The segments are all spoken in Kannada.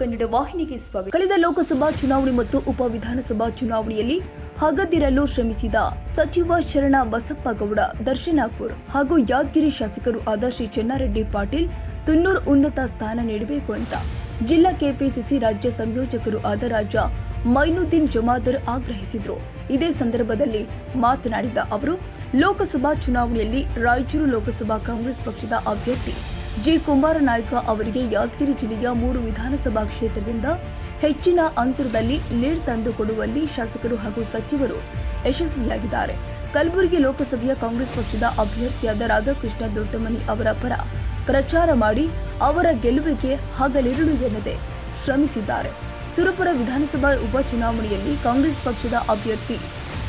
ಕನ್ನಡ ವಾಹಿನಿಗೆ ಸ್ವಾಗತ. ಕಳೆದ ಲೋಕಸಭಾ ಚುನಾವಣೆ ಮತ್ತು ಉಪ ವಿಧಾನಸಭಾ ಚುನಾವಣೆಯಲ್ಲಿ ಹಗದಿರಲು ಶ್ರಮಿಸಿದ ಸಚಿವ ಶರಣ ಬಸಪ್ಪಗೌಡ ದರ್ಶನಾಪುರ್ ಹಾಗೂ ಯಾದಗಿರಿ ಶಾಸಕರು ಆದ ಶ್ರೀ ಚೆನ್ನಾರೆಡ್ಡಿ ಪಾಟೀಲ್ ತುನ್ನೂರು ಉನ್ನತ ಸ್ಥಾನ ನೀಡಬೇಕು ಅಂತ. ಜಿಲ್ಲಾ ಕೆಪಿಸಿಸಿ ರಾಜ್ಯ ಸಂಯೋಜಕರು ಆದ ರಾಜ ಮೈನುದ್ದೀನ್ ಜಮಾದರ್ ಆಗ್ರಹಿಸಿದ್ರು. ಇದೇ ಸಂದರ್ಭದಲ್ಲಿ ಮಾತನಾಡಿದ ಅವರು, ಲೋಕಸಭಾ ಚುನಾವಣೆಯಲ್ಲಿ ರಾಯಚೂರು ಲೋಕಸಭಾ ಕಾಂಗ್ರೆಸ್ ಪಕ್ಷದ ಅಭ್ಯರ್ಥಿ ಜಿ ಕುಮಾರನಾಯ್ಕ ಅವರಿಗೆ ಯಾದಗಿರಿ ಜಿಲ್ಲೆಯ ಮೂರು ವಿಧಾನಸಭಾ ಕ್ಷೇತ್ರದಿಂದ ಹೆಚ್ಚಿನ ಅಂತರದಲ್ಲಿ ಲೀಡ್ ತಂದುಕೊಡುವಲ್ಲಿ ಶಾಸಕರು ಹಾಗೂ ಸಚಿವರು ಯಶಸ್ವಿಯಾಗಿದ್ದಾರೆ. ಕಲಬುರಗಿ ಲೋಕಸಭೆಯ ಕಾಂಗ್ರೆಸ್ ಪಕ್ಷದ ಅಭ್ಯರ್ಥಿಯಾದ ರಾಧಾಕೃಷ್ಣ ದೊಡ್ಡಮನಿ ಅವರ ಪರ ಪ್ರಚಾರ ಮಾಡಿ ಅವರ ಗೆಲುವಿಗೆ ಹಗಲಿರುಳು ಎನ್ನದೆ ಶ್ರಮಿಸಿದ್ದಾರೆ. ಸುರಪುರ ವಿಧಾನಸಭಾ ಉಪಚುನಾವಣೆಯಲ್ಲಿ ಕಾಂಗ್ರೆಸ್ ಪಕ್ಷದ ಅಭ್ಯರ್ಥಿ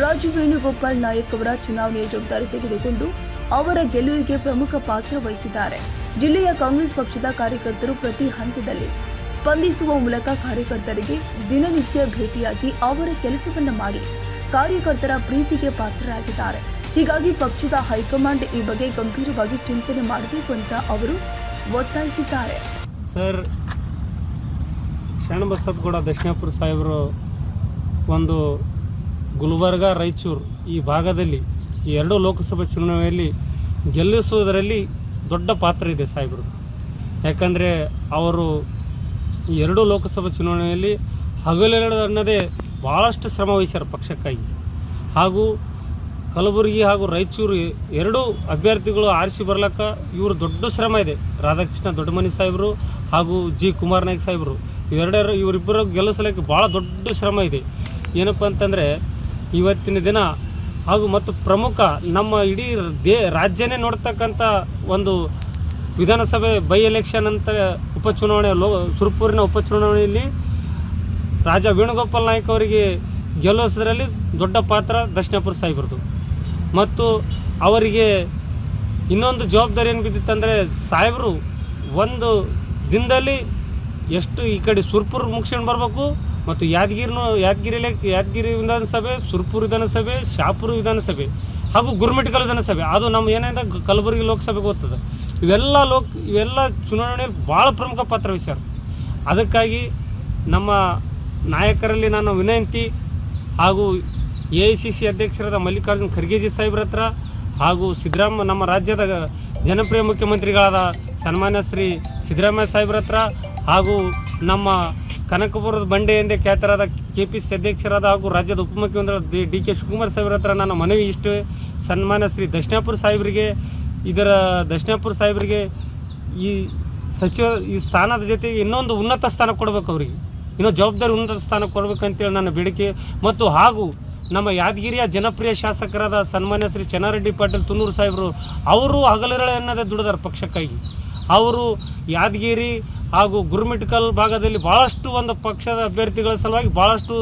ರಾಜು ವೇಣುಗೋಪಾಲ್ ನಾಯಕ್ ಅವರ ಚುನಾವಣೆಯ ಜವಾಬ್ದಾರಿ ತೆಗೆದುಕೊಂಡು ಅವರ ಗೆಲುವಿಗೆ ಪ್ರಮುಖ ಪಾತ್ರ ವಹಿಸಿದ್ದಾರೆ. ಜಿಲ್ಲೆಯ ಕಾಂಗ್ರೆಸ್ ಪಕ್ಷದ ಕಾರ್ಯಕರ್ತರು ಪ್ರತಿ ಹಂತದಲ್ಲಿ ಸ್ಪಂದಿಸುವ ಮೂಲಕ ಕಾರ್ಯಕರ್ತರಿಗೆ ದಿನನಿತ್ಯ ಭೇಟಿಯಾಗಿ ಅವರ ಕೆಲಸವನ್ನು ಮಾಡಿ ಕಾರ್ಯಕರ್ತರ ಪ್ರೀತಿಗೆ ಪಾತ್ರರಾಗಿದ್ದಾರೆ. ಹೀಗಾಗಿ ಪಕ್ಷದ ಹೈಕಮಾಂಡ್ ಈ ಬಗ್ಗೆ ಗಂಭೀರವಾಗಿ ಚಿಂತನೆ ಮಾಡಬೇಕು ಅಂತ ಅವರು ಒತ್ತಾಯಿಸಿದ್ದಾರೆ. ಸರ್, ಶರಣಬಸಪ್ಪಗೌಡ ದಕ್ಷಿಣಪುರ ಸಾಹೇಬರು ಒಂದು ಗುಲ್ಬರ್ಗ, ರಾಯಚೂರು ಈ ಭಾಗದಲ್ಲಿ ಈ ಎರಡು ಲೋಕಸಭಾ ಚುನಾವಣೆಯಲ್ಲಿ ಗೆಲ್ಲಿಸುವುದರಲ್ಲಿ ದೊಡ್ಡ ಪಾತ್ರ ಇದೆ ಸಾಹೇಬರು. ಯಾಕಂದರೆ ಅವರು ಎರಡು ಲೋಕಸಭಾ ಚುನಾವಣೆಯಲ್ಲಿ ಹಗಲೆರಡು ಅನ್ನದೇ ಭಾಳಷ್ಟು ಶ್ರಮ ವಹಿಸ್ಯಾರ ಪಕ್ಷಕ್ಕಾಗಿ. ಹಾಗೂ ಕಲಬುರಗಿ ಹಾಗೂ ರಾಯಚೂರು ಎರಡೂ ಅಭ್ಯರ್ಥಿಗಳು ಆರಿಸಿ ಬರ್ಲಕ್ಕ ಇವರು ದೊಡ್ಡ ಶ್ರಮ ಇದೆ. ರಾಧಾಕೃಷ್ಣ ದೊಡ್ಡಮನಿ ಸಾಹೇಬರು ಹಾಗೂ ಜಿ ಕುಮಾರ್ ನಾಯ್ಕ ಸಾಹೇಬರು. ಇವೆರಡರ ಇವರಿಬ್ಬರು ಗೆಲ್ಲಿಸಲಿಕ್ಕೆ ಭಾಳ ದೊಡ್ಡ ಶ್ರಮ ಇದೆ. ಏನಪ್ಪ ಅಂತಂದರೆ, ಇವತ್ತಿನ ದಿನ ಹಾಗೂ ಮತ್ತು ಪ್ರಮುಖ ನಮ್ಮ ಇಡೀ ದೇ ರಾಜ್ಯನೇ ನೋಡ್ತಕ್ಕಂಥ ಒಂದು ವಿಧಾನಸಭೆ ಬೈ ಎಲೆಕ್ಷನ್ ಅಂತ ಉಪಚುನಾವಣೆ ಲೋ ಸುರ್ಪೂರಿನ ಉಪಚುನಾವಣೆಯಲ್ಲಿ ರಾಜ ವೇಣುಗೋಪಾಲ್ ನಾಯ್ಕ ಅವರಿಗೆ ಗೆಲ್ಲಿಸೋದ್ರಲ್ಲಿ ದೊಡ್ಡ ಪಾತ್ರ ದಕ್ಷಿಣಪುರ ಸಾಹೇಬ್ರದ್ದು. ಮತ್ತು ಅವರಿಗೆ ಇನ್ನೊಂದು ಜವಾಬ್ದಾರಿ ಏನು ಬಿದ್ದಿತ್ತಂದರೆ ಸಾಹೇಬರು ಒಂದು ದಿನದಲ್ಲಿ ಎಷ್ಟು ಈ ಕಡೆ ಸುರ್ಪುರ್ ಮುಗಿಸ್ಕೊಂಡು ಬರಬೇಕು ಮತ್ತು ಯಾದಗಿರಿನೂ ಯಾದಗಿರಿಲೆ ಯಾದಗಿರಿ ವಿಧಾನಸಭೆ, ಸುರ್ಪುರ್ ವಿಧಾನಸಭೆ, ಶಾಪುರ್ ವಿಧಾನಸಭೆ ಹಾಗೂ ಗುರುಮಿಟ್ಕಲ್ ವಿಧಾನಸಭೆ. ಅದು ನಮ್ಮ ಏನಿದೆ ಕಲಬುರಗಿ ಲೋಕಸಭೆಗೆ ಗೊತ್ತದೆ. ಇವೆಲ್ಲ ಲೋಕ್ ಇವೆಲ್ಲ ಚುನಾವಣೆಯಲ್ಲಿ ಭಾಳ ಪ್ರಮುಖ ಪಾತ್ರ ವಹಿಸ್ಯಾರ. ಅದಕ್ಕಾಗಿ ನಮ್ಮ ನಾಯಕರಲ್ಲಿ ನಾನು ವಿನಂತಿ ಹಾಗೂ ಎ ಐ ಸಿ ಸಿ ಅಧ್ಯಕ್ಷರಾದ ಮಲ್ಲಿಕಾರ್ಜುನ್ ಖರ್ಗೆಜಿ ಸಾಹೇಬ್ರ ಹತ್ರ ಹಾಗೂ ಸಿದ್ದರಾಮ ನಮ್ಮ ರಾಜ್ಯದ ಜನಪ್ರಿಯ ಮುಖ್ಯಮಂತ್ರಿಗಳಾದ ಸನ್ಮಾನ್ಯ ಶ್ರೀ ಸಿದ್ದರಾಮಯ್ಯ ಸಾಹೇಬ್ರ ಹತ್ರ ಹಾಗೂ ನಮ್ಮ ಕನಕಪುರದ ಬಂಡೆ ಎಂದೇ ಖ್ಯಾತರಾದ ಕೆ ಪಿ ಸಿ ಅಧ್ಯಕ್ಷರಾದ ಹಾಗೂ ರಾಜ್ಯದ ಉಪಮುಖ್ಯಮಂತ್ರಿ ಡಿ ಕೆ ಶಿವಕುಮಾರ್ ಸಾಹೇಬ್ರ ಹತ್ರ ನನ್ನ ಮನವಿ ಇಷ್ಟು. ಸನ್ಮಾನ ಶ್ರೀ ದಕ್ಷಿಣಾಪುರ ಸಾಹೇಬರಿಗೆ, ಇದರ ದಕ್ಷಿಣಾಪುರ ಸಾಹೇಬರಿಗೆ ಈ ಸಚಿವ ಈ ಸ್ಥಾನದ ಜೊತೆಗೆ ಇನ್ನೊಂದು ಉನ್ನತ ಸ್ಥಾನ ಕೊಡಬೇಕು ಅವರಿಗೆ. ಇನ್ನೂ ಜವಾಬ್ದಾರಿ ಉನ್ನತ ಸ್ಥಾನ ಕೊಡಬೇಕಂತೇಳಿ ನನ್ನ ಬೇಡಿಕೆ. ಮತ್ತು ಹಾಗೂ ನಮ್ಮ ಯಾದಗಿರಿಯ ಜನಪ್ರಿಯ ಶಾಸಕರಾದ ಸನ್ಮಾನ್ಯ ಶ್ರೀ ಚೆನ್ನಾರೆಡ್ಡಿ ಪಾಟೀಲ್ ತುನ್ನೂರು ಸಾಹೇಬರು, ಅವರು ಹಗಲಿರಳೆ ಅನ್ನೋದೇ ದುಡಿದಾರೆ ಪಕ್ಷಕ್ಕಾಗಿ. ಅವರು ಯಾದಗಿರಿ ಹಾಗೂ ಗುರುಮಿಟ್ಕಲ್ ಭಾಗದಲ್ಲಿ ಭಾಳಷ್ಟು ಒಂದು ಪಕ್ಷದ ಅಭ್ಯರ್ಥಿಗಳ ಸಲುವಾಗಿ ಭಾಳಷ್ಟು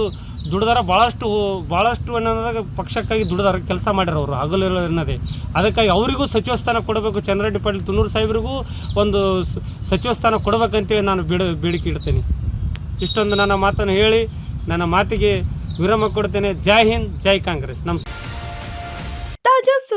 ದುಡ್ದಾರ ಭಾಳಷ್ಟು ಭಾಳಷ್ಟು ಅನ್ನೋದಾಗ ಪಕ್ಷಕ್ಕಾಗಿ ದುಡ್ದಾರ, ಕೆಲಸ ಮಾಡ್ಯಾರ ಅವರು. ಹಗಲಿರಳು ಅನ್ನೋದೇ. ಅದಕ್ಕಾಗಿ ಅವರಿಗೂ ಸಚಿವ ಸ್ಥಾನ ಕೊಡಬೇಕು. ಚಂದ್ರರೆಡ್ಡಿ ಪಾಟೀಲ್ ತುನೂರು ಸಾಹೇಬರಿಗೂ ಒಂದು ಸಚಿವ ಸ್ಥಾನ ಕೊಡಬೇಕಂತೇಳಿ ನಾನು ಬೇಡ, ಬೇಡಿಕೆ ಇಡ್ತೇನೆ. ಇಷ್ಟೊಂದು ನನ್ನ ಮಾತನ್ನು ಹೇಳಿ, ನನ್ನ ಮಾತಿಗೆ ವಿರಾಮ ಕೊಡ್ತೇನೆ. ಜೈ ಹಿಂದ್, ಜೈ ಕಾಂಗ್ರೆಸ್. ನಮಸ್ಕಾರ.